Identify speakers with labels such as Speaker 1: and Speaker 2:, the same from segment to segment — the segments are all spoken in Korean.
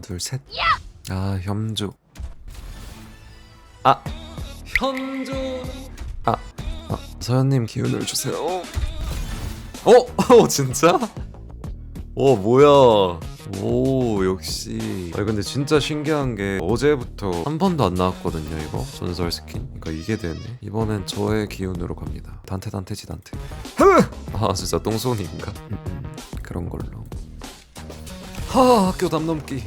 Speaker 1: 둘 셋 아 현주. 아. 현주. 아, 아 서현님 기운을 주세요. 어? 어 진짜? 오 뭐야? 오 역시. 아니 근데 진짜 신기한 게 어제부터 한 번도 안 나왔거든요 이거? 전설 스킨. 그러니까 이게 되네. 이번엔 저의 기운으로 갑니다. 단테 단테지 단테. 아 진짜 똥손인가? 음, 음, 그런 걸로. 하 학교 담 넘기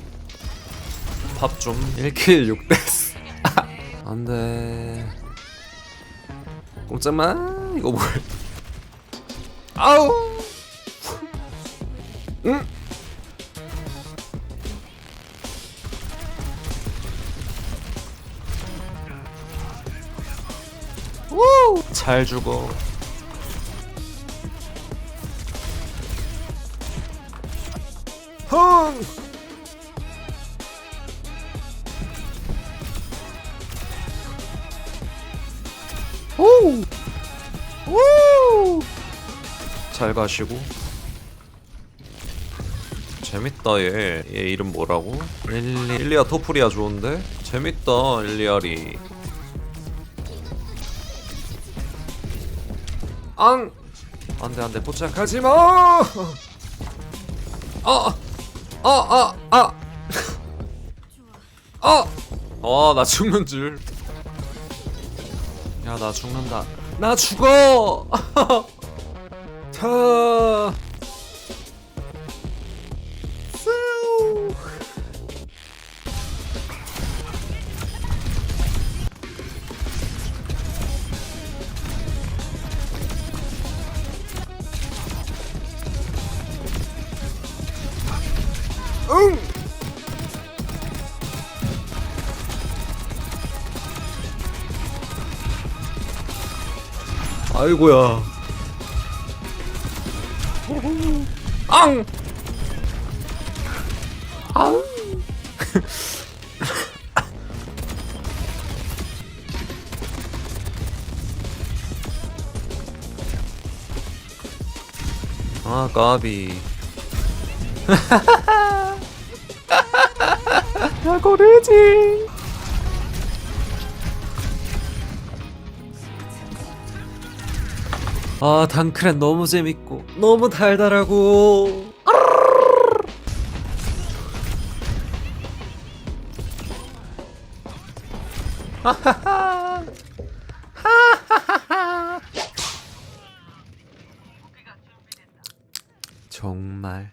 Speaker 1: 밥좀 1킬 6데스. 안 돼. 꼼짝마 이거 뭘 아우! 응? 잘 죽어. 흥! 오! 오! 잘 가시고. 재밌다 얘. 얘 이름 뭐라고? 릴리 일리아 토프리아 좋은데? 재밌다 일리아리. 앙! 안돼 안돼 포착하지 마! 아! 아! 아! 아! 아! 아, 나 죽는 줄. 야, 나 죽는다. 나 죽어! 타! 쓰우. 응! 아이고야. 앙! 앙! 아, 까비. 야 고르지 아 단크랜 너무 재밌고 너무 달달하고. 정말